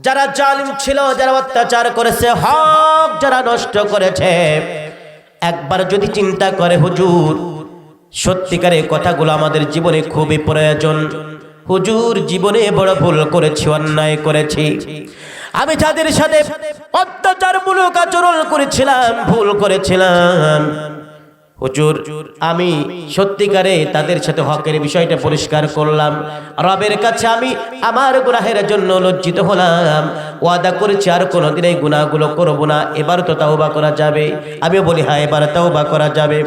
যারা জালিম ছিল, যারা অত্যাচার করেছে, হক যারা নষ্ট করেছে, একবার যদি চিন্তা করে, হুজুর সত্যিকারে কথাগুলো আমাদের জীবনে খুবই প্রয়োজন। হুজুর, জীবনে বড় ভুল করেছি, অন্যায় করেছি। আমি যাদের সাথে অত্যাচারমূলক আচরণ করেছিলাম, ভুল করেছিলাম হুজুর, আমি সত্যিকারে তাদের সাথে হকের বিষয়টা পরিষ্কার করলাম। রবের কাছে আমি আমার গুনাহের জন্য লজ্জিত হলাম। ওয়াদা করেছি, আর কোনোদিন এই গুনাহগুলো করব না। এবার তো তাওবা করা যাবে। আমি বলি হ্যাঁ এবার তাওবা করা যাবে।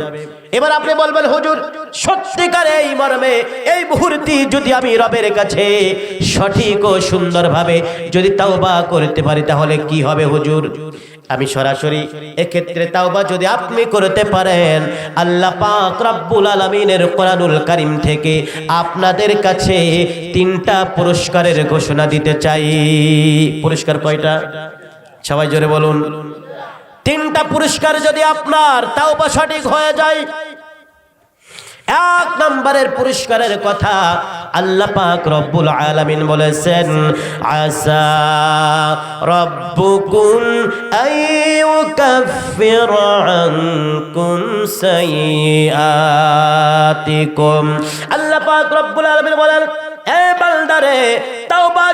এবার আপনি বলবেন, হুজুর, সত্যিকার এই মর্মে, এই মুহূর্তে যদি আমি রবের কাছে সঠিক ও সুন্দরভাবে যদি তাওবা করতে পারি, তাহলে কি হবে, হুজুর? আমি সরাসরি এক্ষেত্রে তাওবা যদি আপনি করতে পারেন, আল্লাহ পাক রব্বুল আলমিনের কোরআনুল করিম থেকে আপনাদের কাছে তিনটা পুরস্কারের ঘোষণা দিতে চাই। পুরস্কার কয়টা? সবাই জোরে বলুন। তিনটা পুরস্কার যদি আপনার তাওবা সঠিক হয়ে যায় এক নম্বরের পুরস্কারের কথা আল্লাহ পাক রব্বুল আলামিন বলেছেন আসা রব্বুকুম আইয়ুকাফির আনকুম সাইয়াতিকুম আল্লাহ পাক রব্বুল আলামিন বলেন, এ বান্দারে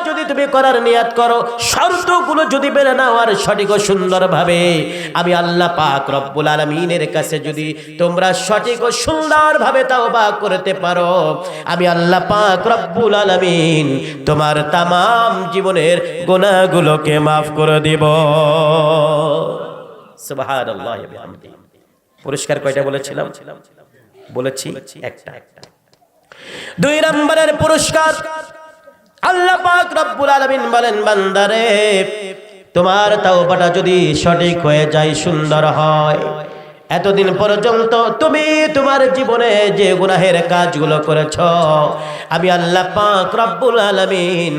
যদি তুমি করার নিয়াত করো, শর্তগুলো যদি বেড়ে নাও আর সঠিক ও সুন্দরভাবে, আমি আল্লাহ পাক রব্বুল আলমিনের কাছে যদি তোমরা সঠিক ও সুন্দরভাবে তাওবা করতে পারো, আমি আল্লাহ পাক রব্বুল আলমিন তোমার তামাম জীবনের গুণাগুলোকে মাফ করে দিব। পুরস্কার কয়টা বলেছিলাম? বলেছি একটা। দুই নম্বরের পুরস্কার আল্লাহ পাক রব্বুল আলামিন বলেন, বান্দারে, তোমার তাওবাটা যদি সঠিক হয়ে যায়, সুন্দর হয়। এতদিন পর্যন্ত তুমি তোমার জীবনে যে গুনাহের কাজগুলো করেছ, আমি আল্লাহ পাক রব্বুল আলামিন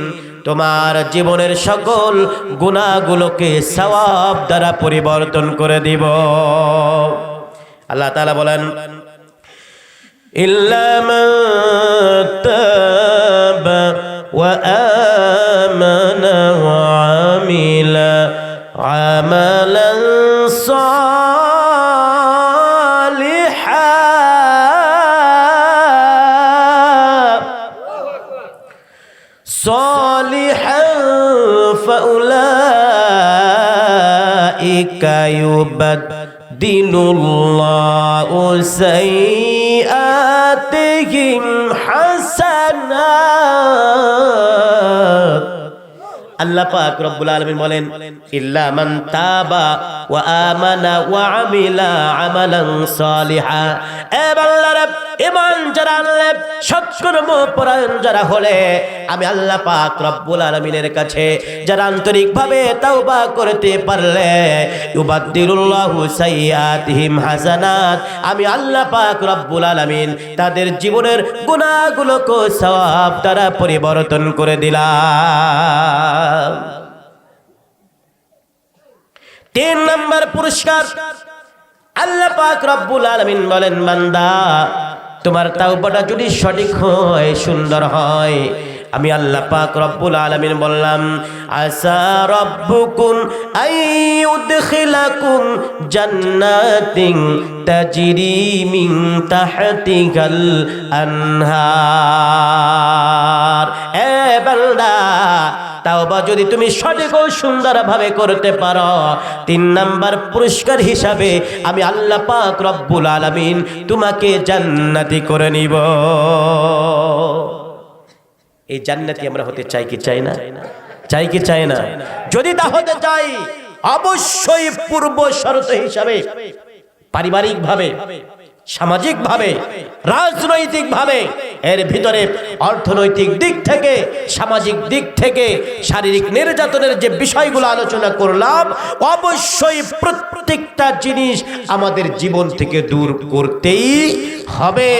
তোমার জীবনের সকল গুণাগুলোকে সওয়াব দ্বারা পরিবর্তন করে দিব। আল্লাহ তাআলা বলেন, ইল্লামা صالحا صالحا فأولئك يبدل الله سيئاتهم حسنات আল্লাহ পাক রব্বুল আলামিন বলেন ইল্লা মান তাবা ওয়া আমানা ওয়া আমিলা আমালান সালিহা এ বান্দারা ঈমান যারা আনলে, সৎকর্ম পরায়ণ যারা হলে, আমি আল্লাহ পাক রব্বুল আলামিনের কাছে যারা আন্তরিকভাবে তাওবা করতে পারলে সাইয়্যাতিহিম হাসানাত, আমি আল্লাহ পাক রব্বুল আলামিন তাদের জীবনের গুনাহগুলোকে সওয়াব দ্বারা পরিবর্তন করে দিলাম। তিন নম্বর পুরস্কার, আল্লাহ পাক রব্বুল আলামিন বলেন, বান্দা তোমার তাওবাটা যদি সঠিক হয়, সুন্দর হয়। আমি আল্লাহ পাক রব্বুল আলামিন বললাম আসা রব্বুকুম আইয়ুদখিলাকুম জান্নাতিন তাজরি মিন তাহতিহাল আনহার। তাওবা যদি তুমি সঠিক ও সুন্দরভাবে করতে পারো, তিন নাম্বার পুরস্কার হিসাবে আমি আল্লাহ পাক রব্বুল আলামিন তোমাকে জান্নাতি করে নিব। এই জান্নাতি আমরা হতে চাই কি চাই না? চাই কি চাই না? যদি তা হতে চাই, অবশ্যই পূর্ব শর্ত হিসাবে পারিবারিক ভাবে সামাজিক ভাবে রাজনৈতিক ভাবে এর ভিতরে অর্থনৈতিক দিক থেকে, সামাজিক দিক থেকে, শারীরিক নির্যাতনের যে বিষয়গুলো আলোচনা করলাম, অবশ্যই প্রত্যেকটা জিনিস আমাদের জীবন থেকে দূর করতেই হবে।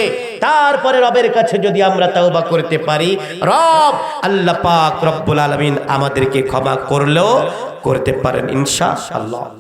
তারপরে রবের কাছে যদি আমরা তাওবা করতে পারি, রব আল্লাহ পাক রব্বুল আলামিন আমাদেরকে ক্ষমা করলেও করতে পারেন ইনশাআল্লাহ।